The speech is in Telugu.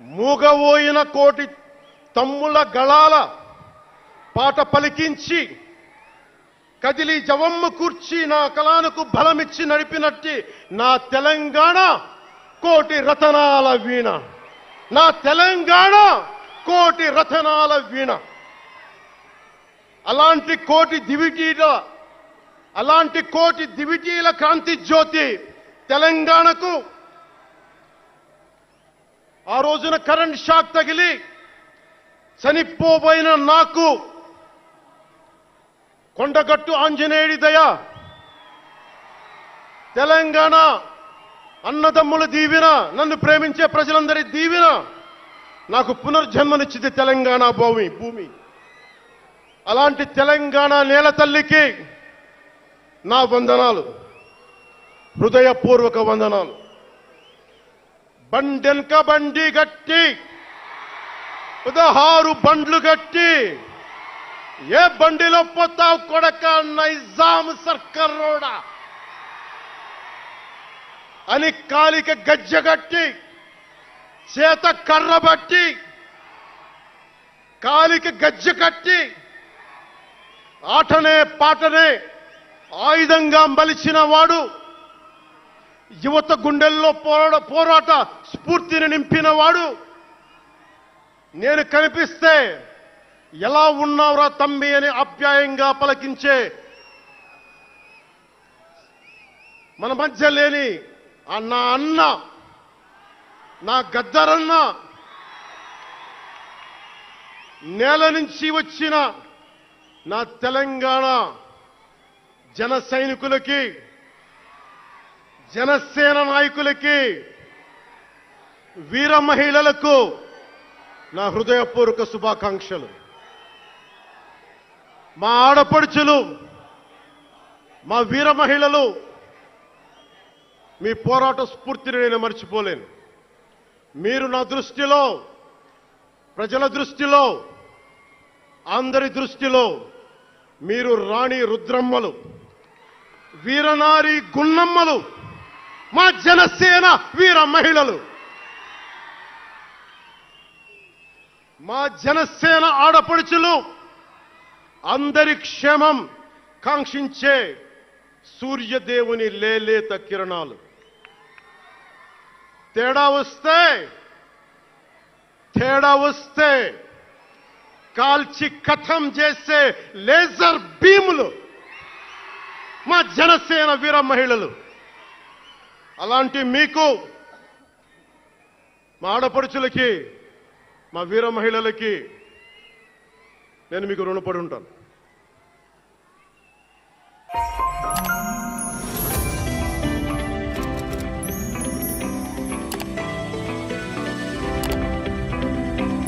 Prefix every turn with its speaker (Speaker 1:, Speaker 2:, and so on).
Speaker 1: మూగవోయిన కోటి తమ్ముల గళాల పాట పలికించి కదిలి జవమ్మ కూర్చి నా కళానుకు బలమిచ్చి నడిపినట్టి నా తెలంగాణ కోటి రతనాల వీణ. నా తెలంగాణ కోటి రతనాల వీణ. అలాంటి కోటి దివిటీల అలాంటి కోటి దివిటీల క్రాంతి జ్యోతి తెలంగాణకు ఆ రోజున కరెంట్ షాక్ తగిలి చనిపోబోయిన నాకు కొండగట్టు ఆంజనేయుడి దయ తెలంగాణ అన్నదమ్ముల దీవెన నన్ను ప్రేమించే ప్రజలందరి దీవెన నాకు పునర్జన్మనిచ్చింది తెలంగాణ భూమి భూమి. అలాంటి తెలంగాణ నేల తల్లికి నా వందనాలు. హృదయపూర్వక వందనాలు. బండెనక బండి గట్టి పదహారు బండ్లు గట్టి. ఏ బండిలో పోతావు కొడక నైజాం సర్కర్ రోడా? అని కాలిక గజ్జగట్టి చేత కర్ర బట్టి కాలిక గజ్జ కట్టి ఆటనే పాటనే ఆయుధంగా మలిచిన వాడు యువత గుండెల్లో పోరాట పోరాట స్ఫూర్తిని నింపిన వాడు నేను కనిపిస్తే ఎలా ఉన్నావురా తమ్మి అని ఆప్యాయంగా పలకించే మన మధ్య లేని ఆ నా అన్న నా గద్దరన్న నేల నుంచి వచ్చిన నా తెలంగాణ జన సైనికులకి జనసేన నాయకులకి వీర మహిళలకు నా హృదయపూర్వక శుభాకాంక్షలు. మా ఆడపడుచులు మా వీర మహిళలు మీ పోరాట స్ఫూర్తిని నేను మర్చిపోలేను. మీరు నా దృష్టిలో ప్రజల దృష్టిలో అందరి దృష్టిలో మీరు రాణి రుద్రమ్మలు వీరనారి గున్నమ్మలు మా జనసేన వీర మహిళలు. మా జనసేన ఆడపడుచులు అందరి క్షేమం కాంక్షించే సూర్యదేవుని లేలేత కిరణాలు. తేడా వస్తే తేడా వస్తే కాల్చి కథం చేసే లేజర్ భీములు మా జనసేన వీర మహిళలు. అలాంటి మీకు మా ఆడపడుచులకి మా వీర మహిళలకి నేను మీకు రుణపడి ఉంటాను.